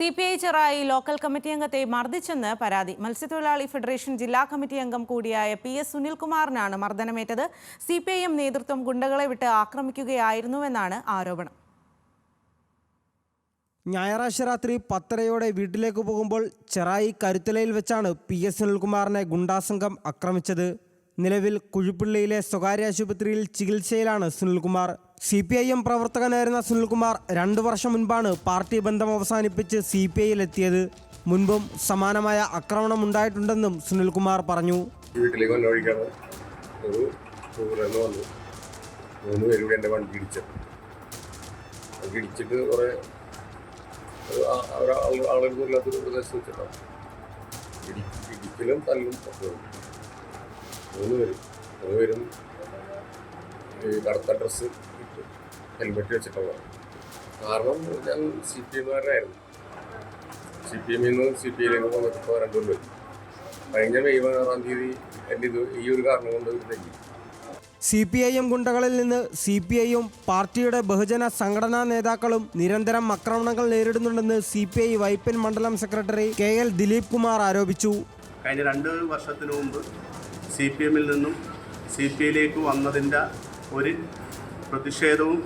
C P I Cherai local committee അംഗത്തെ മർദ്ദിച്ചെന്ന് പരാതി. മത്സ്യത്തൊഴിലാളി ഫെഡറേഷൻ ജില്ലാ കമ്മിറ്റി അംഗം കൂടിയായ പി എസ് സുനിൽകുമാറിനാണ് മർദ്ദനമേറ്റത്. സി പി ഐ എം നേതൃത്വം ഗുണ്ടകളെ വിട്ട് ആക്രമിക്കുകയായിരുന്നുവെന്നാണ് ആരോപണം. ഞായറാഴ്ച രാത്രി പത്തരയോടെ വീട്ടിലേക്ക് പോകുമ്പോൾ ചെറായി കരുത്തലയിൽ വെച്ചാണ് പി എസ് സുനിൽകുമാറിനെ ഗുണ്ടാസംഘം ആക്രമിച്ചത്. നിലവിൽ കുഴിപ്പള്ളിയിലെ സ്വകാര്യ ആശുപത്രിയിൽ ചികിത്സയിലാണ് Sunilkumar. C P I M പ്രവർത്തകനായിരുന്ന Sunilkumar രണ്ടു വർഷം മുൻപാണ് പാർട്ടി ബന്ധം അവസാനിപ്പിച്ച് സി പി ഐയിലെത്തിയത്. മുൻപും സമാനമായ ആക്രമണം ഉണ്ടായിട്ടുണ്ടെന്നും സുനിൽകുമാർ പറഞ്ഞു. വീട്ടിലേക്ക് ഈ കറുത്ത ഡ്രസ്സ് ഇട്ട് ഹെൽമെറ്റ് വെച്ചിട്ടുള്ളത്. കാരണം ഞാൻ സി പി എമ്മുകാരനായിരുന്നു സി പി എമ്മിൽ നിന്ന് സി പി ഐയിലേക്ക് വന്നിട്ടിപ്പോൾ രണ്ടു പേരും കഴിഞ്ഞ മെയ് പതിനാറാം തീയതി എന്റെ ഇത് ഈ ഒരു കാരണം കൊണ്ട് തെറ്റി. സി പി ഐ എം ഗുണ്ടകളിൽ നിന്ന് സി പി ഐയും പാർട്ടിയുടെ ബഹുജന സംഘടനാ നേതാക്കളും നിരന്തരം ആക്രമണങ്ങൾ നേരിടുന്നുണ്ടെന്ന് സി പി ഐ വൈപ്പിൻ മണ്ഡലം secretary K L Dileep Kumar ആരോപിച്ചു. കഴിഞ്ഞ രണ്ട് വർഷത്തിനു മുമ്പ് സി പി എമ്മിൽ നിന്നും സി പി ഐയിലേക്ക് വന്നതിന്റെ ഒരു പ്രതിഷേധവും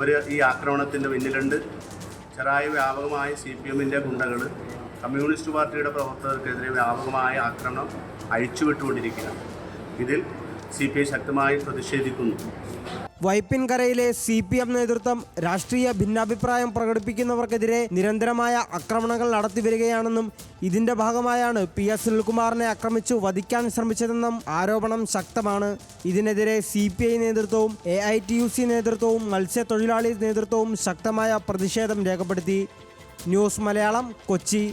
ഒരു ഈ ആക്രമണത്തിന്റെ പിന്നിലുണ്ട്. ചെറായ വ്യാപകമായ സി പി എമ്മിന്റെ ഗുണ്ടകൾ കമ്മ്യൂണിസ്റ്റ് പാർട്ടിയുടെ പ്രവർത്തകർക്കെതിരെ വ്യാപകമായ ആക്രമണം അഴിച്ചുവിട്ടുകൊണ്ടിരിക്കുകയാണ്. ഇതിൽ സി പി ഐ ശക്തമായി പ്രതിഷേധിക്കുന്നു. വൈപ്പിൻകരയിലെ സി പി എം നേതൃത്വം രാഷ്ട്രീയ ഭിന്നാഭിപ്രായം പ്രകടിപ്പിക്കുന്നവർക്കെതിരെ നിരന്തരമായ ആക്രമണങ്ങൾ നടത്തിവരികയാണെന്നും ഇതിന്റെ ഭാഗമായാണ് പി എസ് സുനിൽകുമാറിനെ ആക്രമിച്ചു വധിക്കാൻ ശ്രമിച്ചതെന്നും ആരോപണം ശക്തമാണ്. ഇതിനെതിരെ സി പി ഐ നേതൃത്വവും A I T U C നേതൃത്വവും മത്സ്യത്തൊഴിലാളി നേതൃത്വവും ശക്തമായ പ്രതിഷേധം രേഖപ്പെടുത്തി. ന്യൂസ് മലയാളം കൊച്ചി.